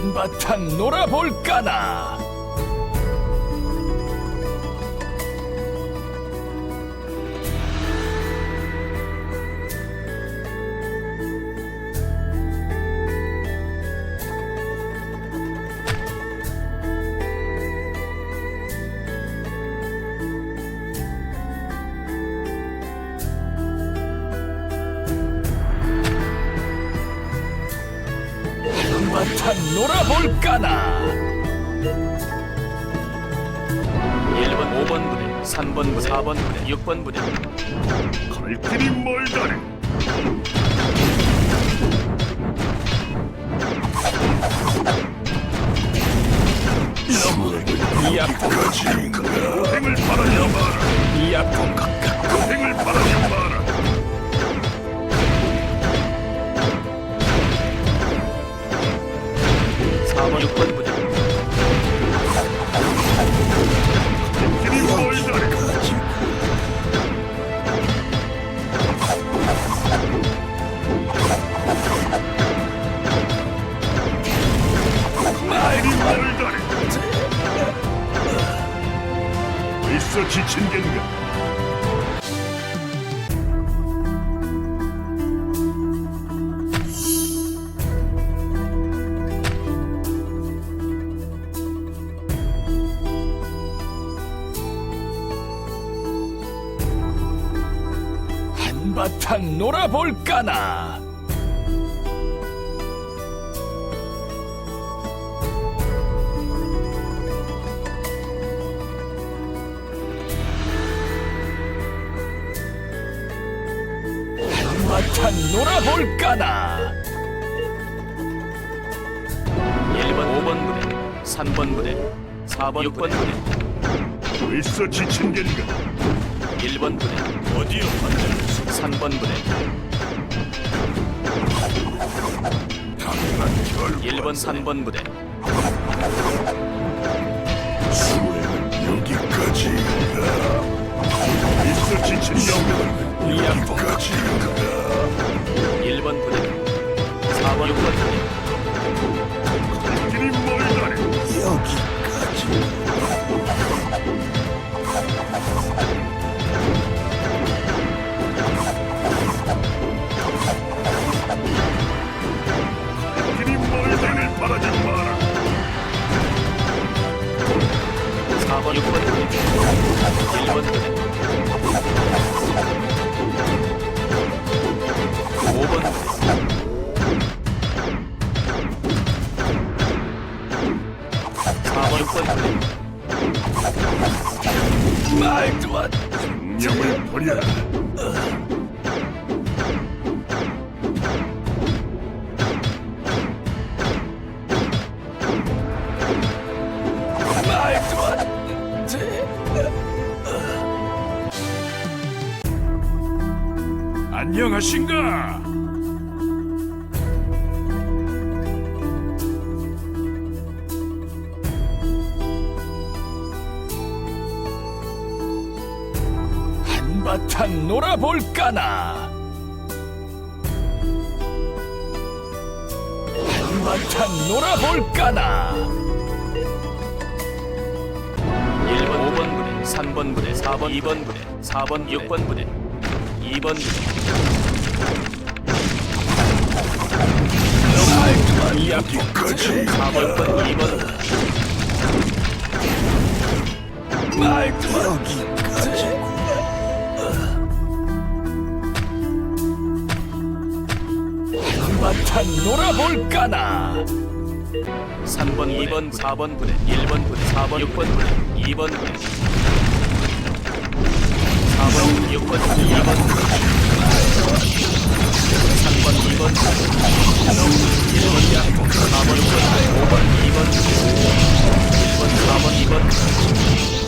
한바탕 놀아볼까나 한바탕 놀아볼까나 1번, 5번 부대, 3번 부대, 4번 부대, 6번 부대. 갈 길이 멀다네. 이 아픔. 이 아픔 벌써 지친 gen가? 한바탕 놀아볼까나 놀아볼까나 1번, 5번 부대, 3번 부대, 4번, 6번 부대. 벌써 지친 gen가? 1번 부대, 어디요, 반장? 3번 부대, 당연한 결과. 1번, 3번 부대. 수행은 여기까지인가? 벌써 지친 아픔 여기까지인가? 1번 부대, 4번, 6번 부대. 길이 멀다네. 여기까지 길이 멀다네. 바라지 마라. 4번, 6번 부대. 1번 부대. 말도 안 명을 버려라. 안녕하신가? 한바탕 놀아볼까나? 한바탕 놀아볼까나? 1번, 5번 부대, 3번 부대, 4번, 2번 부대, 4번, 6번 부대, 2번 부대, 이 아픔 4번, 6번, 2번 부대, 말도 여기까지 한바탕 놀아볼까나? 3번, 2번, 4번 부대, 1번 부대, 4번, 6번 부대, 2번 부대, 4번, 6번 부대, 2번 부대, 3번, 2번 부대, 1번, 4번, 6번 부대, 5번, 2번 부대, 1번, 4번, 2번